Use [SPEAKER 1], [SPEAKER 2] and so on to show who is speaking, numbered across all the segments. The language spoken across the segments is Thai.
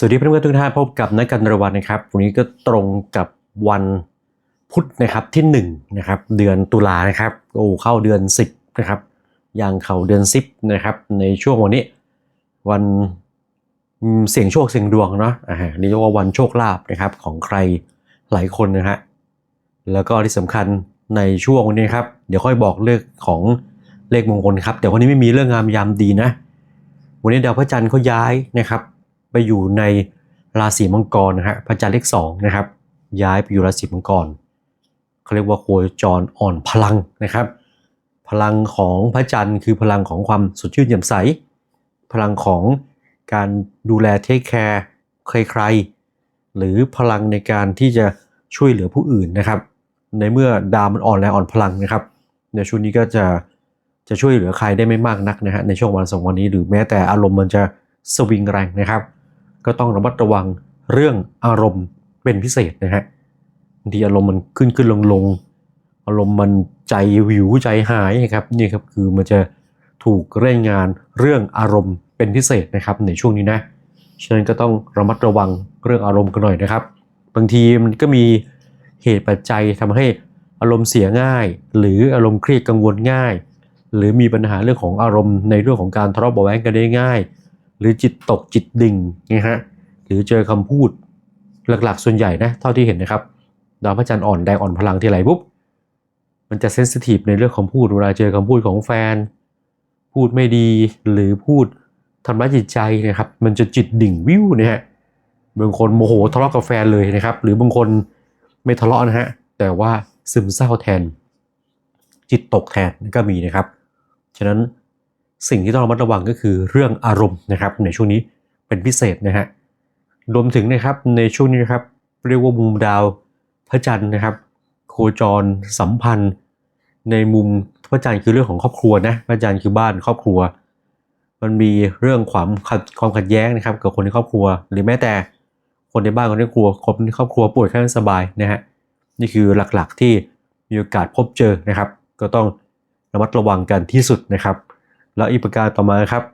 [SPEAKER 1] สวัสดีเพื่อนๆทุกท่านพบกับนักการระวันนะครับวันนี้ก็ตรงกับวันพุธนะครับที่1นงนะครับเดือนตุลานะครับโอ้เข้าเดือน 10นะครับย่างเข้าเดือน 10นะครับในช่วงวันนี้ วันเสี่ยงโชคเสี่ยงดวงเนาะอ่านี่เรียกว่าวันโชคลาภนะครับของใครหลายคนนะฮะแล้วก็ที่สำคัญในช่วงวันนี้ครับเดี๋ยวค่อยบอกเลขของเลขมงคลครับแต่วันนี้ไม่มีเรื่องงามยามดีนะ วันนี้ดาวพระจันทร์เขาย้ายนะครับ ไปอยู่ในราศีมังกรนะฮะพระจันทร์เลขสองนะครับ ย้ายไปอยู่ราศีมังกรเขาเรียกว่าโคจรอ่อนพลังนะครับ พลังของพระจันทร์คือพลังของความสดชื่นแจ่มใส พลังของการดูแลเทคแคร์ใครๆ หรือพลังในการที่จะช่วยเหลือผู้อื่นนะครับ ในเมื่อดาวมันอ่อนแรงอ่อนพลังนะครับในช่วงนี้ก็จะจะช่วยเหลือใครได้ไม่มากนักนะฮะในช่วงวันสองวันนี้หรือแม้แต่อารมณ์มันจะสวิงแรงนะครับ ก็ต้องระมัดระวังเรื่องอารมณ์เป็นพิเศษนะฮะบางทีอารมณ์มันขึ้นขึ้นลงลงอารมณ์มันใจวิวใจหายครับนี่ครับคือมันจะถูกเร่งงานเรื่องอารมณ์เป็นพิเศษนะครับในช่วงนี้นะฉะนั้นก็ต้องระมัดระวังเรื่องอารมณ์กันหน่อยนะครับ บางทีมันก็มีเหตุปัจจัยทำให้อารมณ์เสียง่าย หรืออารมณ์เครียดกังวลง่าย หรือมีปัญหาเรื่องของอารมณ์ในเรื่องของการทะเลาะเบาะแวงกันได้ง่าย หรือจิตตกจิตดิ่งนะฮะหรือเจอคำพูดหลักๆ ส่วนใหญ่นะเท่าที่เห็นนะครับดาวพระจันทร์อ่อนแดงอ่อนพลังที่ไรปุ๊บมันจะเซนซิทีฟในเรื่องของพูดเวลาเจอคำพูดของแฟน พูดไม่ดีหรือพูดทำร้ายจิตใจนะครับมันจะจิตดิ่งวิวนะฮะบางคนโมโหทะเลาะกับแฟนเลยนะครับ หรือบางคนไม่ทะเลาะนะฮะแต่ว่าซึมเศร้าแทน จิตตกแทนก็มีนะครับ ฉะนั้น สิ่งที่ต้องระมัดระวังก็คือเรื่องอารมณ์นะครับ ในช่วงนี้เป็นพิเศษนะฮะรวมถึงนะครับในช่วงนี้นะครับเรียกว่ามุมดาวพระจันทร์นะครับ โคจรสัมพันธ์ ในมุมพระจันทร์คือเรื่องของครอบครัวนะพระจันทร์คือบ้านครอบครัว มันมีเรื่องความขัดความขัดแย้งนะครับกับคนในครอบครัว หรือแม้แต่คนในบ้านคนในครัวคนในครอบครัวป่วยแค่ไม่สบายนะฮะนี่คือหลักๆที่มีโอกาสพบเจอนะครับ ก็ต้องระมัดระวังกันที่สุดนะครับ แล้วอีกประการต่อมาครับ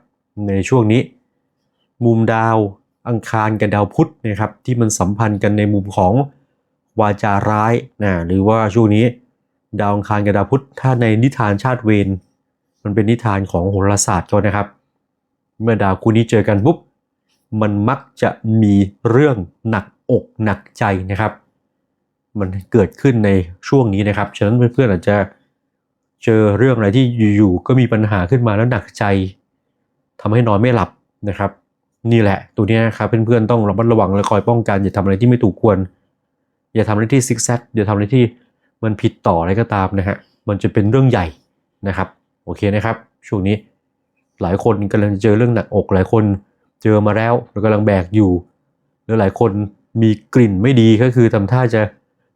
[SPEAKER 1] ในช่วงนี้ มุมดาวอังคารกับดาวพุธนะครับที่มันสัมพันธ์กันในมุมของวาจาร้ายนะหรือว่าช่วงนี้ ดาวอังคารกับดาวพุธถ้าในนิทานชาติเวรมันเป็นนิทานของโหราศาสตร์ก็นะครับ เมื่อดาวคู่นี้เจอกันปุ๊บมันมักจะมีเรื่องหนักอกหนักใจนะครับ มันเกิดขึ้นในช่วงนี้นะครับ ฉะนั้นเพื่อนๆอาจจะ เจอเรื่องอะไรที่อยู่ๆก็มีปัญหาขึ้นมาแล้วหนักใจทำให้นอนไม่หลับนะครับ นี่แหละ ตัวนี้ครับเพื่อนๆต้องระมัดระวังและคอยป้องกันอย่าทำอะไรที่ไม่ถูกควร อย่าทำอะไรที่ซิกแซกอย่าทำอะไรที่มันผิดต่ออะไรก็ตามนะฮะมันจะเป็นเรื่องใหญ่นะครับ โอเคนะครับ ช่วงนี้หลายคนกำลังเจอเรื่องหนักอกหลายคนเจอมาแล้วแล้วกำลังแบกอยู่หรือหลายคนมีกลิ่นไม่ดีก็คือทำท่าจะ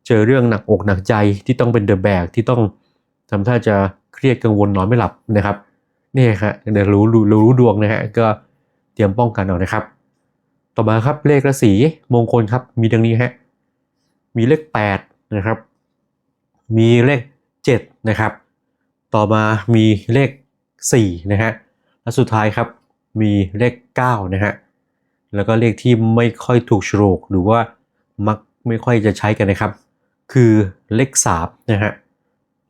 [SPEAKER 1] เจอเรื่องหนักอกหนักใจที่ต้องเป็นเดอะแบกที่ต้อง ทำท่าจะเครียดกังวลนอนไม่หลับนะครับนี่ครับเดี๋ยวรู้รู้รู้ดวงนะฮะก็เตรียมป้องกันเอานะครับ ต่อมาครับเลขราศีมงคลครับ มีดังนี้ฮะมีเลข8นะครับ มีเลข7นะครับ ต่อมามีเลข4นะฮะและสุดท้ายครับมีเลข9นะฮะแล้วก็เลขที่ไม่ค่อยถูกโฉลกหรือว่ามักไม่ค่อยจะใช้กันนะครับ คือเลข3นะฮะ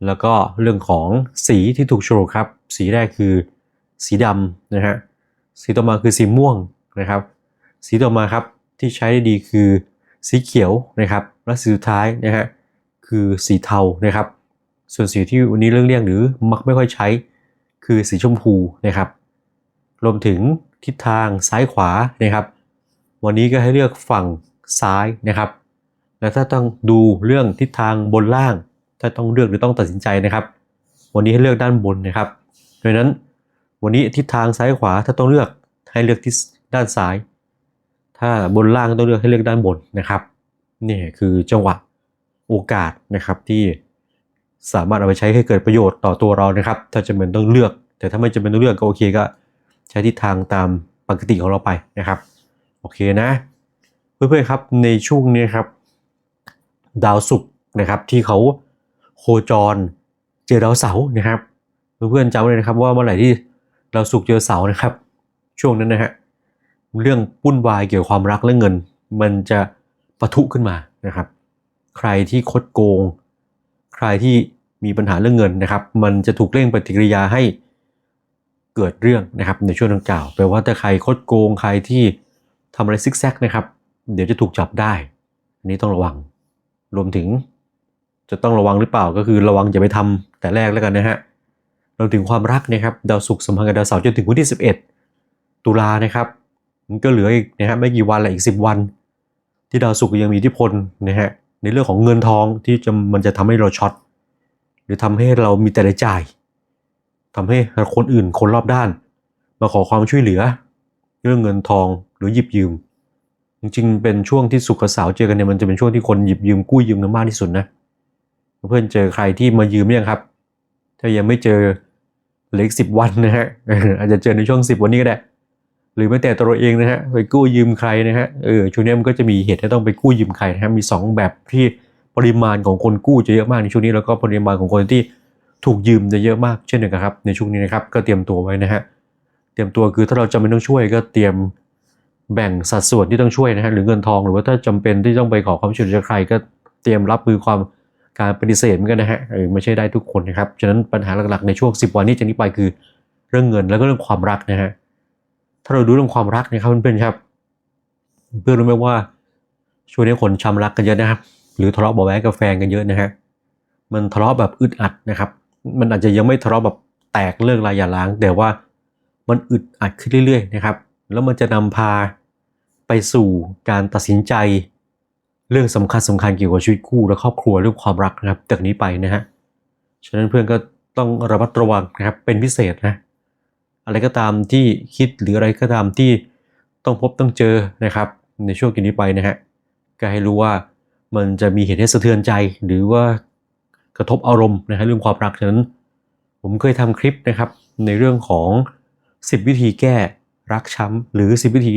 [SPEAKER 1] แล้วก็เรื่องของสีที่ถูกโฉลกครับ สีแรกคือสีดำนะฮะสีต่อมาคือสีม่วงนะครับ สีต่อมาครับที่ใช้ได้ดีคือสีเขียวนะครับ และสีสุดท้ายนะฮะคือสีเทานะครับ ส่วนสีที่วันนี้เรื่องเลี่ยงหรือมักไม่ค่อยใช้ คือสีชมพูนะครับ รวมถึงทิศทางซ้ายขวานะครับ วันนี้ก็ให้เลือกฝั่งซ้ายนะครับ แล้วถ้าต้องดูเรื่องทิศทางบนล่าง ถ้าต้องเลือกหรือต้องตัดสินใจนะครับ วันนี้ให้เลือกด้านบนนะครับดังนั้นวันนี้ทิศทางซ้ายขวาถ้าต้องเลือกให้เลือกที่ด้านซ้าย ถ้าบนล่างต้องเลือกให้เลือกด้านบนนะครับนี่คือจังหวะโอกาสนะครับที่สามารถเอาไปใช้ให้เกิดประโยชน์ต่อตัวเรานะครับ ถ้าจำเป็นต้องเลือก แต่ถ้าไม่จำเป็นต้องเลือกก็โอเคก็ใช้ทิศทางตามปกติของเราไปนะครับโอเคนะเพื่อนๆครับในช่วงนี้ครับ ดาวศุกร์นะครับที่เขา โคจรเจอดาวเสาร์นะครับเพื่อนๆจำไว้เลยนะครับว่าเมื่อไหร่ที่ดาวศุกเจอเสาร์นะครับ ช่วงนั้นนะฮะเรื่องวุ่นวายเกี่ยวกับความรักและเงิน มันจะปะทุขึ้นมานะครับ ใครที่คดโกง ใครที่มีปัญหาเรื่องเงินนะครับ มันจะถูกเร่งปฏิกิริยาให้เกิดเรื่องนะครับ ในช่วงดังกล่าวแปลว่าถ้าใครคดโกงใครที่ทำอะไรซิกแซกนะครับ เดี๋ยวจะถูกจับได้ อันนี้ต้องระวังรวมถึง จะต้องระวังหรือเปล่าก็คือระวังอย่าไปทำแต่แรกแล้วกันนะฮะเราถึงความรักนะครับดาวศุกร์สัมพันธ์กับดาวเสาร์จนถึงวันที่ 11 ตุลานะครับมันก็เหลืออีกนะฮะไม่กี่วันแหละอีก 10 วัน ที่ดาวศุกร์ยังมีอิทธิพลนะฮะในเรื่องของเงินทองที่จะมันจะทำให้เราช็อตหรือทำให้เรามีแต่รายจ่ายทำให้คนอื่นคนรอบด้าน มาขอความช่วยเหลือ เรื่องเงินทองหรือหยิบยืม จริงๆเป็นช่วงที่สุขกับสาร์เจอกันเนี่ยมันจะเป็นช่วงที่คนหยิบยืมกู้ยืมกันมากที่สุดนะ เพื่อนเจอใครที่มายืมยังครับถ้ายังไม่เจอเหลืออีกสิบวันนะฮะอาจจะเจอในช่วงสิบวันนี้ก็ได้ หรือแม้แต่ตัวเองนะฮะไปกู้ยืมใครนะฮะเออช่วงนี้มันก็จะมีเหตุที่ต้องไปกู้ยืมใครนะฮะมีสองแบบที่ปริมาณของคนกู้จะเยอะมากในช่วงนี้แล้วก็ปริมาณของคนที่ถูกยืมจะเยอะมากเช่นเดียวกันครับในช่วงนี้นะครับก็เตรียมตัวไว้นะฮะเตรียมตัวคือถ้าเราจำเป็นต้องช่วยก็เตรียมแบ่งสัดส่วนที่ต้องช่วยนะฮะหรือเงินทองหรือว่าถ้าจำเป็นที่ต้องไปขอความช่วยเหลือจากใครก็เตรียมรับมือความ การปฏิเสธเหมือนกันนะฮะไม่ใช่ได้ทุกคนนะครับฉะนั้นปัญหาหลักๆในช่วง 10 วันนี้จากนี้ไปคือ เรื่องเงินแล้วก็เรื่องความรักนะฮะถ้าเราดูเรื่องความรักนะครับเพื่อนๆครับ เพื่อนรู้ไหมว่าช่วงนี้คนช้ำรักกันเยอะนะครับ หรือทะเลาะเบาแวงกับแฟนกันเยอะนะฮะมันทะเลาะแบบอึดอัดนะครับ มันอาจจะยังไม่ทะเลาะแบบแตกเลิกลายอย่าล้าง แต่ว่ามันอึดอัดขึ้นเรื่อยๆนะครับ แล้วมันจะนำพาไปสู่การตัดสินใจ เรื่องสำคัญสำคัญเกี่ยวกับชีวิตคู่และครอบครัวเรื่องความรักนะครับจากนี้ไปนะฮะฉะนั้นเพื่อนก็ต้องระมัดระวังนะครับเป็นพิเศษนะอะไรก็ตามที่คิดหรืออะไรก็ตามที่ต้องพบต้องเจอนะครับ ในช่วงกินนี้ไปนะฮะก็ให้รู้ว่ามันจะมีเหตุให้สะเทือนใจ หรือว่ากระทบอารมณ์นะฮะเรื่องความรักฉะนั้น ผมเคยทำคลิปนะครับ ในเรื่องของ 10 วิธีแก้รักช้ำหรือ 10 วิธี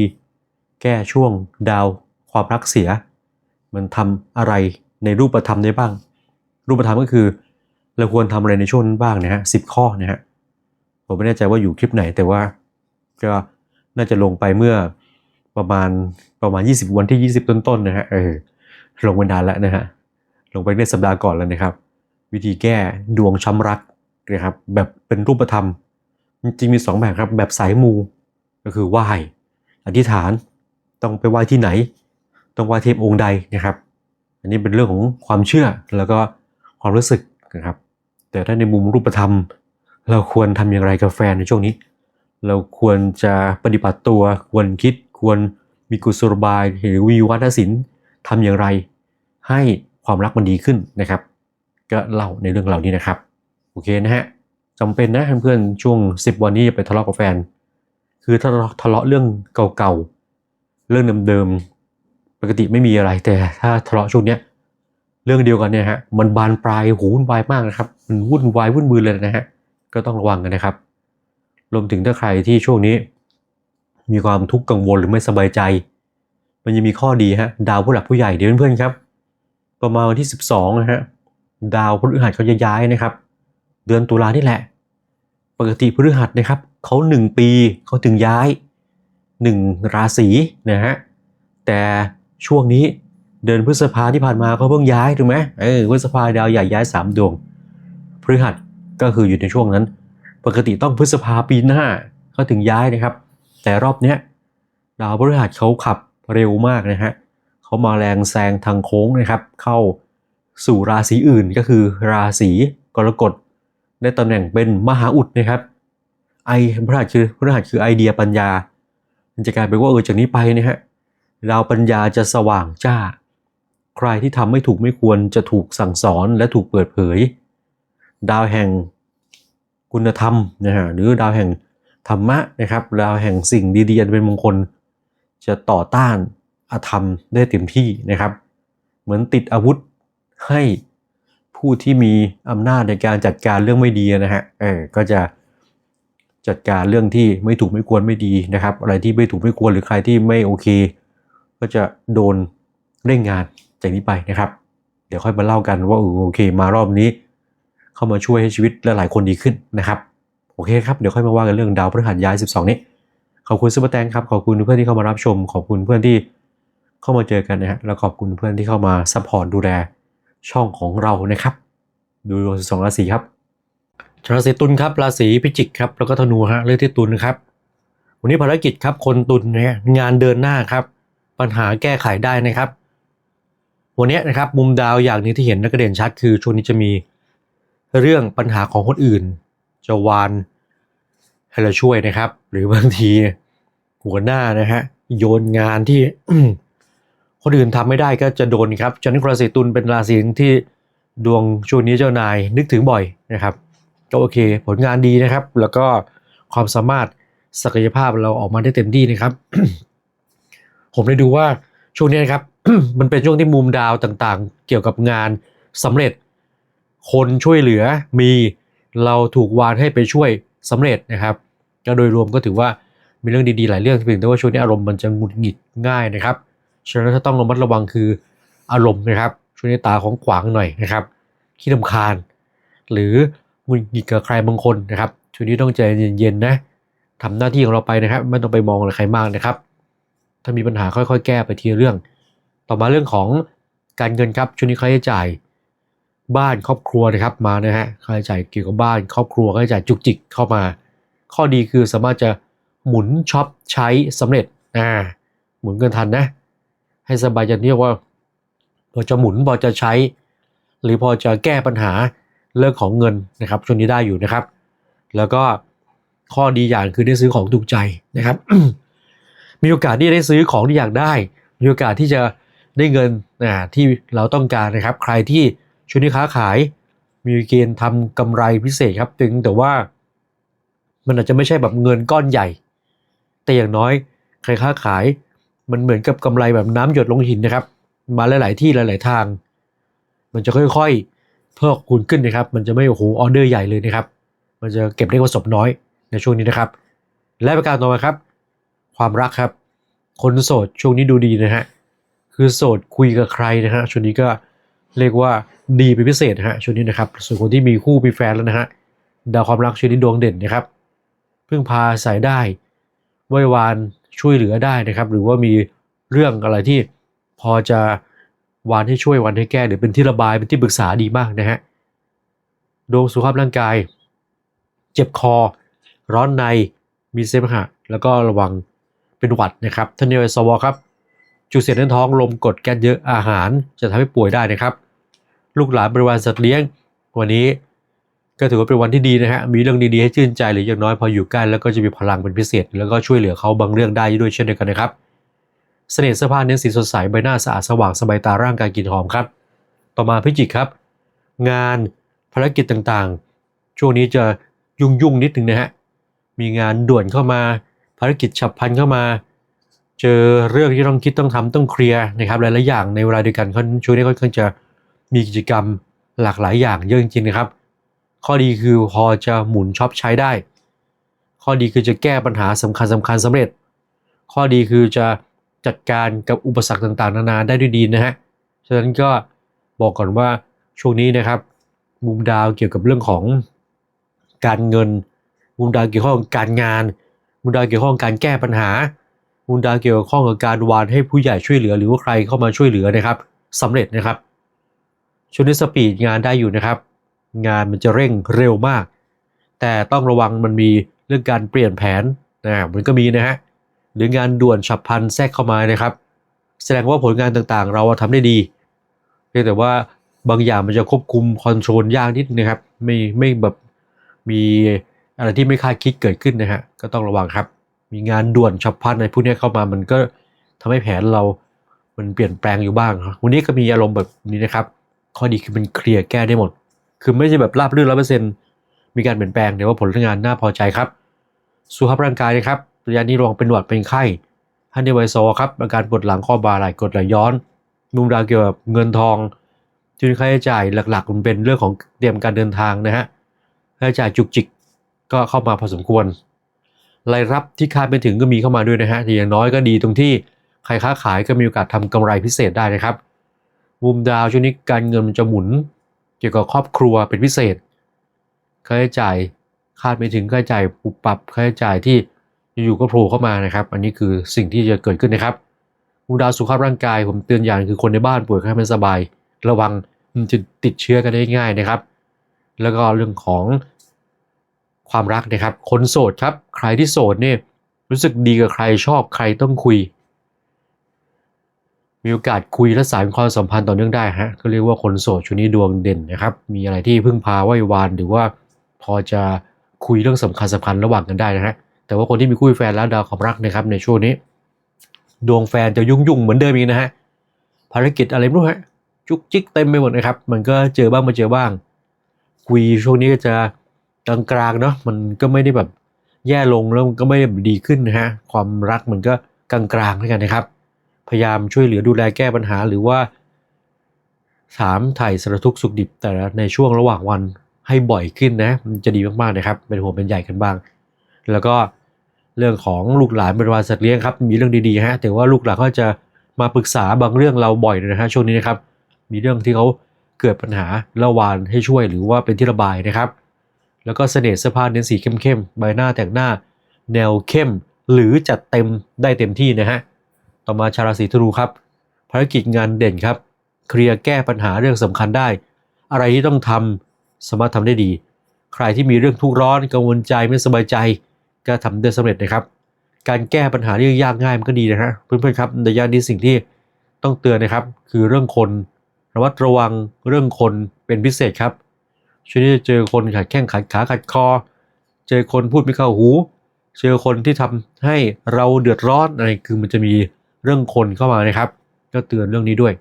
[SPEAKER 1] แก้ช่วงดาวความรักเสีย มันทำอะไรในรูปธรรมได้บ้าง รูปธรรมก็คือ เราควรทำอะไรในช่วงนั้นบ้างนะฮะสิข้อนะฮะผมไม่แน่ใจว่าอยู่คลิปไหนแต่ว่าก็น่าจะลงไปเมื่อประมาณประมาณ 20 วันที่ 20 ต้นๆนะฮะเออลงไปนานแล้วนะฮะลงไปในสัปดาห์ก่อนแล้วนะครับ วิธีแก้ดวงช้ำรักนะครับแบบเป็นรูปธรรม จริงมีสองแบบครับแบบสายมูก็คือไหว้อธิษฐานต้องไปไหว้ที่ไหน ต้องไหว้เทพองค์ใดนะครับ อันนี้เป็นเรื่องของความเชื่อแล้วก็ความรู้สึกนะครับ แต่ถ้าในมุมรูปธรรม เราควรทำอย่างไรกับแฟนในช่วงนี้ เราควรจะปฏิบัติตัวควรคิดควรมีกุศโลบายหรือวิวัฒศิลป์ทำอย่างไร ให้ความรักมันดีขึ้นนะครับ ก็เล่าในเรื่องเหล่านี้นะครับโอเคนะฮะจำเป็นนะเพื่อนๆช่วง 10 วันนี้อย่าไปทะเลาะกับแฟน คือถ้าทะเลาะเรื่องเก่าๆเรื่องเดิม ปกติไม่มีอะไรแต่ถ้าทะเลาะช่วงเนี้ยเรื่องเดียวกันเนี่ยฮะมันบานปลายโหวุ่นวายมากนะครับมันวุ่นวายวุ่นมือเลยนะฮะก็ต้องระวังกันนะครับ รวมถึงถ้าใครที่ช่วงนี้ มีความทุกข์กังวลหรือไม่สบายใจ มันยังมีข้อดีฮะดาวผู้หลักผู้ใหญ่เดี๋ยวเพื่อนๆครับ ประมาณวันที่ 12นะฮะดาวพฤหัสเขาจะย้ายนะครับ เดือนตุลานี่แหละ ปกติพฤหัสนะครับเขาหนึ่งปีเขาถึงย้ายหนึ่งราศีนะฮะแต่ ช่วงนี้เดือนพฤษภาที่ผ่านมาเขาเพิ่งย้ายถูกไหมเออพฤษภาดาวใหญ่ย้ายสามดวงพฤหัสก็คืออยู่ในช่วงนั้น ปกติต้องพฤษภาปีหน้าเขาถึงย้ายนะครับ แต่รอบเนี้ยดาวพฤหัสเขาขับเร็วมากนะฮะเขามาแรงแซงทางโค้งนะครับ เข้าสู่ราศีอื่นก็คือราศีกรกฎได้ตำแหน่งเป็นมหาอุดนะครับไอพฤหัสคือพฤหัสคือไอเดียปัญญามันจะกลายเป็นว่าเออจากนี้ไปนะฮะ ดาวปัญญาจะสว่างจ้า ใครที่ทำไม่ถูกไม่ควรจะถูกสั่งสอนและถูกเปิดเผย ดาวแห่งคุณธรรมนะฮะหรือดาวแห่งธรรมะนะครับดาวแห่งสิ่งดีๆอันเป็นมงคล จะต่อต้านอาธรรมได้เต็มที่นะครับ เหมือนติดอาวุธให้ผู้ที่มีอำนาจในการจัดการเรื่องไม่ดีนะฮะเออก็จะจัดการเรื่องที่ไม่ถูกไม่ควรไม่ดีนะครับ อะไรที่ไม่ถูกไม่ควรหรือใครที่ไม่โอเค ก็จะโดนเร่งงานจากนี้ไปนะครับ เดี๋ยวค่อยมาเล่ากันว่าโอเค มารอบนี้ เข้ามาช่วยให้ชีวิตหลายๆคนดีขึ้นนะครับโอเคครับเดี๋ยวค่อยมาว่ากันเรื่องดาวพฤหัสย้าย 12 นี้ขอบคุณซุปเปอร์แตงครับขอบคุณเพื่อนที่เข้ามารับชม ขอบคุณเพื่อนที่เข้ามาเจอกันนะฮะแล้วขอบคุณเพื่อนที่เข้ามาซัพพอร์ตดูแลช่องของเรานะครับ ดูดวงสองราศีครับราศีตุลครับราศีพิจิกครับแล้วก็ธนูฮะเรื่องที่ตุลครับวันนี้ภารกิจครับคนตุลเนี่ยงานเดินหน้าครับ ปัญหาแก้ไขได้นะครับ วันนี้นะครับมุมดาวอย่างนี้ที่เห็นและกระเด่นชัด คือช่วงนี้จะมีเรื่องปัญหาของคนอื่น จะวานให้เราช่วยนะครับ หรือบางทีหัวหน้านะฮะโยนงานที่คนอื่นทำไม่ได้ก็จะโดนครับฉะนั้นราศีตุลเป็นราศีที่ดวงช่วงนี้เจ้านายนึกถึงบ่อยนะครับก็โอเค ผลงานดีนะครับ แล้วก็ความสามารถศักยภาพเราออกมาได้เต็มที่นะครับ ผมได้ดูว่าช่วงนี้นะครับ มันเป็นช่วงที่มุมดาวต่างๆ เกี่ยวกับงานสำเร็จ คนช่วยเหลือมีเราถูกวานให้ไปช่วยสำเร็จนะครับก็โดยรวมก็ถือว่ามีเรื่องดีๆหลายเรื่องเพียงแต่ว่าช่วงนี้อารมณ์มันจะหงุดหงิดง่ายนะครับฉะนั้นถ้าต้องระมัดระวังคืออารมณ์นะครับ ช่วงนี้ตาของขวางหน่อยนะครับขี้ลำคาญ หรือหงุดหงิดกับใครบางคนนะครับช่วงนี้ต้องใจเย็นๆนะทำหน้าที่ของเราไปนะครับ ไม่ต้องไปมองอะไรใครมากนะครับ ถ้ามีปัญหาค่อยๆ แก้ไปทีเรื่อง ต่อมาเรื่องของการเงินครับช่วงนี้ค่าใช้จ่าย บ้านครอบครัวนะครับมานะฮะค่าใช้จ่ายเกี่ยวกับบ้านครอบครัวค่าใช้จ่ายจุกจิกเข้ามา ข้อดีคือสามารถจะหมุนช็อปใช้สำเร็จอ่าหมุนเงินทันนะ ให้สบายใจเรียกว่าพอจะหมุนพอจะใช้ หรือพอจะแก้ปัญหาเรื่องของเงินนะครับช่วงนี้ได้อยู่นะครับ แล้วก็ข้อดีอย่างคือได้ซื้อของถูกใจนะครับ มีโอกาสที่จะได้ซื้อของที่อยากได้ มีโอกาสที่จะได้เงินนะที่เราต้องการนะครับ ใครที่ช่วงนี้ค้าขาย มีเกณฑ์ทำกำไรพิเศษครับ ถึงแต่ว่ามันอาจจะไม่ใช่แบบเงินก้อนใหญ่ แต่อย่างน้อยใครค้าขายมันเหมือนกับกำไรแบบน้ำหยดลงหินนะครับ มาหลาย ๆ ที่หลาย ๆ ทาง มันจะค่อย ๆ เพิ่มคูณขึ้นนะครับ มันจะไม่โอ้โหออเดอร์ใหญ่เลยนะครับ มันจะเก็บได้ประสบน้อยในช่วงนี้นะครับ และประการต่อมาครับ ความรักครับ คนโสดช่วงนี้ดูดีนะฮะ คือโสดคุยกับใครนะฮะช่วงนี้ก็เรียกว่าดีเป็นพิเศษนะฮะช่วงนี้นะครับ ส่วนคนที่มีคู่มีแฟนแล้วนะฮะดาวความรักช่วงนี้ดวงเด่นนะครับพึ่งพาสายได้ไหววานช่วยเหลือได้นะครับ หรือว่ามีเรื่องอะไรที่พอจะวานให้ช่วยวานให้แก้หรือเป็นที่ระบายเป็นที่ปรึกษาดีมากนะฮะดวงสุขภาพร่างกาย เจ็บคอ ร้อนในมีเสมหะ แล้วก็ระวัง เป็นหวัดนะครับท่านเนวสวครับจุดเสียดในท้องลมกดแก๊สเยอะอาหารจะทำให้ป่วยได้นะครับ ลูกหลานบริวารสัตว์เลี้ยง วันนี้ก็ถือว่าเป็นวันที่ดีนะฮะมีเรื่องดีๆให้ชื่นใจหรืออย่างน้อยพออยู่ใกล้แล้วก็จะมีพลังเป็นพิเศษ แล้วก็ช่วยเหลือเขาบางเรื่องได้ด้วยเช่นเดียวกันนะครับเสน่ห์เสื้อผ้าเน้นสีสดใสใบหน้าสะอาดสว่างสบายตาร่างกายกลิ่นหอมครับ ต่อมาพิจิกครับ งานภารกิจต่างๆ ช่วงนี้จะยุ่งๆนิดนึงนะฮะมีงานด่วนเข้ามา ภารกิจฉับพลันเข้ามา เจอเรื่องที่ต้องคิดต้องทำต้องเคลียร์นะครับหลายๆอย่างในเวลาเดียวกันเขาช่วงนี้ค่อนข้างจะมีกิจกรรมหลากหลายอย่างเยอะจริงๆนะครับ ข้อดีคือพอจะหมุนช็อปใช้ได้ ข้อดีคือจะแก้ปัญหาสำคัญสำคัญสำเร็จ ข้อดีคือจะจัดการกับอุปสรรคต่างๆ นานาได้ด้วยดีนะฮะฉะนั้นก็บอกก่อนว่าช่วงนี้นะครับ มุมดาวเกี่ยวกับเรื่องของการเงิน มุมดาวเกี่ยวข้องกับการงาน มุมดาวเกี่ยวข้องการแก้ปัญหา มุมดาวเกี่ยวข้องกับการวานให้ผู้ใหญ่ช่วยเหลือ หรือว่าใครเข้ามาช่วยเหลือนะครับสำเร็จนะครับช่วงนี้สปีดงานได้อยู่นะครับ งานมันจะเร่งเร็วมาก แต่ต้องระวังมันมีเรื่องการเปลี่ยนแผนนะมันก็มีนะฮะหรืองานด่วนฉับพลันแทรกเข้ามานะครับ แสดงว่าผลงานต่างๆ เราทำได้ดีเพียงแต่ว่าบางอย่างมันจะควบคุมคอนโทรลยากนิดนะครับไม่ไม่แบบมี อะไรที่ไม่คาดคิดเกิดขึ้นนะฮะก็ต้องระวังครับ มีงานด่วนฉับพลันในพวกนี้เข้ามามันก็ทำให้แผนเรา มันเปลี่ยนแปลงอยู่บ้างครับวันนี้ก็มีอารมณ์แบบนี้นะครับ ข้อดีคือมันเคลียร์แก้ได้หมด คือไม่ใช่แบบราบรื่นร้อยเปอร์เซ็นต์มีการเปลี่ยนแปลงแต่ว่าผลงานน่าพอใจครับ สุขภาพร่างกายนะครับระยะนี้ระวังเป็นหวัดเป็นไข้ฮันเดไวโซครับอาการปวดหลังข้อบ่าไหล่กดไหลย้อนมุมดาวเกี่ยวกับเงินทองจุนค่าใช้จ่ายหลักๆมันเป็นเรื่องของเตรียมการเดินทางนะฮะค่าใช้จ่ายจุกจิก ก็เข้ามาพอสมควรรายรับที่คาดไม่ถึงก็มีเข้ามาด้วยนะฮะแต่อย่างน้อยก็ดีตรงที่ใครค้าขายก็มีโอกาสทำกำไรพิเศษได้นะครับมุมดาวช่วงนี้การเงินมันจะหมุน เกี่ยวกับครอบครัวเป็นพิเศษค่าใช้จ่ายคาดไม่ถึงค่าใช้จ่ายปุบปับค่าใช้จ่ายที่อยู่ๆก็โผล่เข้ามานะครับ อันนี้คือสิ่งที่จะเกิดขึ้นนะครับดวงดาวสุขภาพร่างกายผมเตือนอย่างคือคนในบ้านป่วยไข้ไม่สบาย ระวังมันจะติดเชื้อกันได้ง่ายนะครับ แล้วก็เรื่องของ ความรักนะครับคนโสดครับ ใครที่โสดเนี่ยรู้สึกดีกับใครชอบใครต้องคุย มีโอกาสคุยและสานความสัมพันธ์ต่อเนื่องได้ฮะก็เรียกว่าคนโสดช่วงนี้ดวงเด่นนะครับ มีอะไรที่พึ่งพาไหว้วานหรือว่าพอจะคุยเรื่องสำคัญสำคัญระหว่างกันได้นะฮะแต่ว่าคนที่มีคู่แฟนแล้วดาวความรักนะครับในช่วงนี้ ดวงแฟนจะยุ่งยุ่งๆเหมือนเดิมอีกนะฮะภารกิจอะไรไม่รู้ฮะจุกจิกเต็มไปหมดนะครับ มันก็เจอบ้างไมาเจอบ้าง คุยช่วงนี้ก็จะ กลางๆเนาะมันก็ไม่ได้แบบแย่ลงแล้วมันก็ไม่ได้แบบดีขึ้นนะฮะความรักมันก็กลางๆแล้วกันนะครับ พยายามช่วยเหลือดูแลแก้ปัญหาหรือว่าถามถ่ายสารทุกสุขดิบแต่ในช่วงระหว่างวันให้บ่อยขึ้นนะมันจะดีมากๆนะครับ เป็นห่วงเป็นใหญ่กันบ้าง แล้วก็เรื่องของลูกหลานบริวารสัตว์เลี้ยงครับ มีเรื่องดีๆฮะแต่ว่าลูกหลานก็จะมาปรึกษาบางเรื่องเราบ่อยเลยนะฮะช่วงนี้นะครับ มีเรื่องที่เขาเกิดปัญหาละวานให้ช่วยหรือว่าเป็นที่ระบายนะครับ แล้วก็เสน่ห์เสื้อผ้าเน้นสีเข้มๆ ใบหน้าแต่งหน้า แนวเข้ม หรือจัดเต็มได้เต็มที่นะฮะ ต่อมาชาวราศีธนูครับ ภารกิจงานเด่นครับ เคลียร์แก้ปัญหาเรื่องสำคัญได้ อะไรที่ต้องทำสามารถทำได้ดี ใครที่มีเรื่องทุกข์ร้อนกังวลใจไม่สบายใจ ก็ทำได้สำเร็จนะครับ การแก้ปัญหาเรื่องยากง่ายมันก็ดีนะฮะเพื่อนๆครับในย่านนี้สิ่งที่ต้องเตือนนะครับ คือเรื่องคนระวัดระวังเรื่องคนเป็นพิเศษครับ ช่วงนี้จะเจอคนขัดแข้งขัดขาขัดคอ เจอคนพูดไม่เข้าหู เจอคนที่ทำให้เราเดือดร้อนอะไรคือมันจะมีเรื่องคนเข้ามานะครับ ก็เตือนเรื่องนี้ด้วย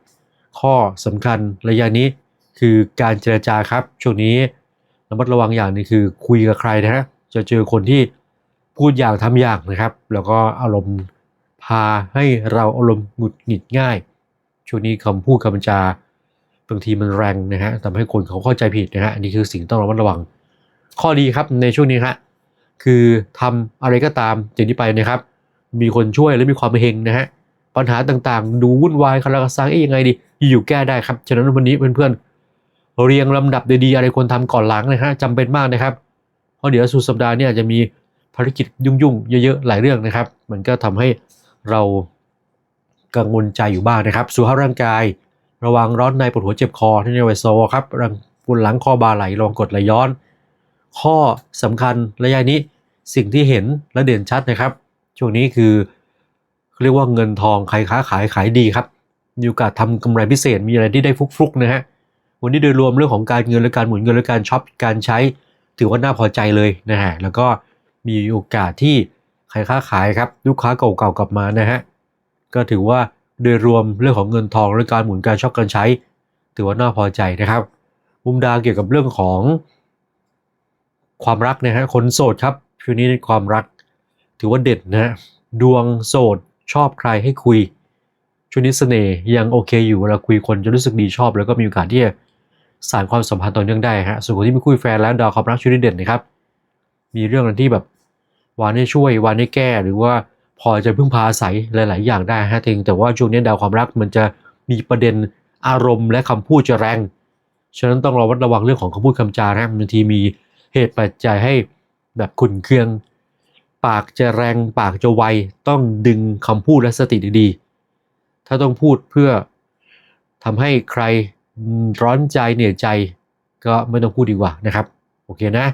[SPEAKER 1] ข้อสำคัญระยะนี้คือการเจรจาครับช่วงนี้ระมัดระวังอย่างหนึงคือคุยกับใครนะฮะจะเจอคนที่พูดอย่างทำอย่างนะครับ แล้วก็อารมณ์พาให้เราอารมณ์หงุดหงิดง่าย ช่วงนี้คำพูดคำจา บางทีมันแรงนะฮะทำให้คนเขาเข้าใจผิดนะฮะอันนี้คือสิ่งต้องระมัดระวัง ข้อดีครับในช่วงนี้ฮะคือทำอะไรก็ตามอย่างที่ไปนะครับ มีคนช่วยและมีความเฮงนะฮะปัญหาต่างๆ ดูวุ่นวายคาราคาซังเอ๊ยยังไงดีอยู่แก้ได้ครับ ฉะนั้นวันนี้เพื่อนๆเรียงลำดับดีๆอะไรควรทำก่อนหลังนะฮะจำเป็นมากนะครับเพราะเดี๋ยวสุดสัปดาห์เนี่ยจะมีภารกิจยุ่งๆเยอะๆหลายเรื่องนะครับ มันก็ทำให้เรากังวลใจอยู่บ้างนะครับ สุขภาพร่างกาย ระวังร้อนในปวดหัวเจ็บคอที่เรียกว่าโซครับรังปวดหลังคอบ่าไหลระวังกดไหลย้อน ข้อสำคัญระยะนี้สิ่งที่เห็นและเด่นชัดนะครับ ช่วงนี้คือเรียกว่าเงินทองใครค้าขายขายดีครับมีโอกาสทำกำไรพิเศษมีอะไรที่ได้ฟุกๆนะฮะวันนี้โดยรวมเรื่องของการเงินและการหมุนเงินและการช็อปการใช้ ถือว่าน่าพอใจเลยนะฮะแล้วก็มีโอกาสที่ใครค้าขายครับลูกค้าเก่าๆกลับมานะฮะก็ถือว่า โดยรวมเรื่องของเงินทองและการหมุนการช็อปการใช้ ถือว่าน่าพอใจนะครับ มุมดาวเกี่ยวกับเรื่องของ ความรักนะฮะคนโสดครับช่วงนี้ในความรัก ถือว่าเด่นนะฮะดวงโสดชอบใครให้คุยช่วงนี้เสน่ห์ยังโอเคอยู่เวลาคุยคนจะรู้สึกดีชอบ แล้วก็มีโอกาสที่จะสานความสัมพันธ์ต่อเนื่องได้ฮะส่วนคนที่ไม่คุยแฟนแล้วดาวความรักช่วงนี้เด่นนะครับ มีเรื่องอะไรที่แบบวานให้ช่วยวานให้แก้หรือว่า พอจะพึ่งพาอาศัยหลาย ๆ อย่างได้ฮะเองแต่ว่าช่วงนี้ดาวความรักมันจะมีประเด็นอารมณ์และคำพูดจะแรง ฉะนั้นต้องระวัดระวังเรื่องของคำพูดคำจานะบางทีมีเหตุปัจจัยให้แบบขุนเคือง ปากจะแรงปากจะไวต้องดึงคำพูดและสติดีๆ ถ้าต้องพูดเพื่อทำให้ใครร้อนใจเหนื่อยใจก็ไม่ต้องพูดดีกว่านะครับ โอเคนะ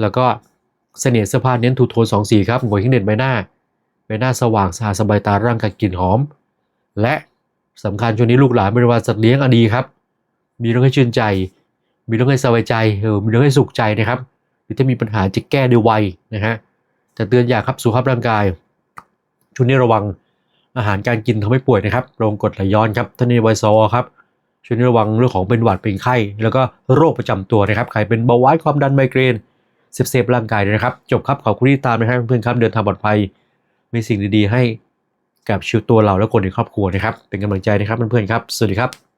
[SPEAKER 1] แล้วก็เสน่ห์เสื้อผ้าเน้นทูโทนสองสีครับหัวหิ้งเด่นใบหน้า หน้าสว่างสะอาดสบายตาร่างกายกลิ่นหอม และสำคัญช่วงนี้ลูกหลานบริวารสัตว์เลี้ยงอดีครับ มีเรื่องให้ชื่นใจ มีเรื่องให้สบายใจเออมีเรื่องให้สุขใจนะครับหรือถ้ามีปัญหาจะแก้ด้วยไวนะฮะแต่เตือนอย่าครับสุขภาพร่างกายช่วงนี้ระวังอาหารการกินทำให้ป่วยนะครับโรงกดไหลย้อนครับท่านในไวซอครับช่วงนี้ระวังเรื่องของเป็นหวัดเป็นไข้ แล้วก็โรคประจำตัวนะครับใครเป็นเบาหวานความดันไมเกรนเซฟเซฟร่างกายนะครับ จบครับขอบคุณที่ตามนะครับเพื่อนๆครับเดินทางปลอดภัย มีสิ่งดีๆ ให้กับชีวิตตัวเราและคนในครอบครัวนะครับ เป็นกำลังใจนะครับเพื่อนๆครับ สวัสดีครับ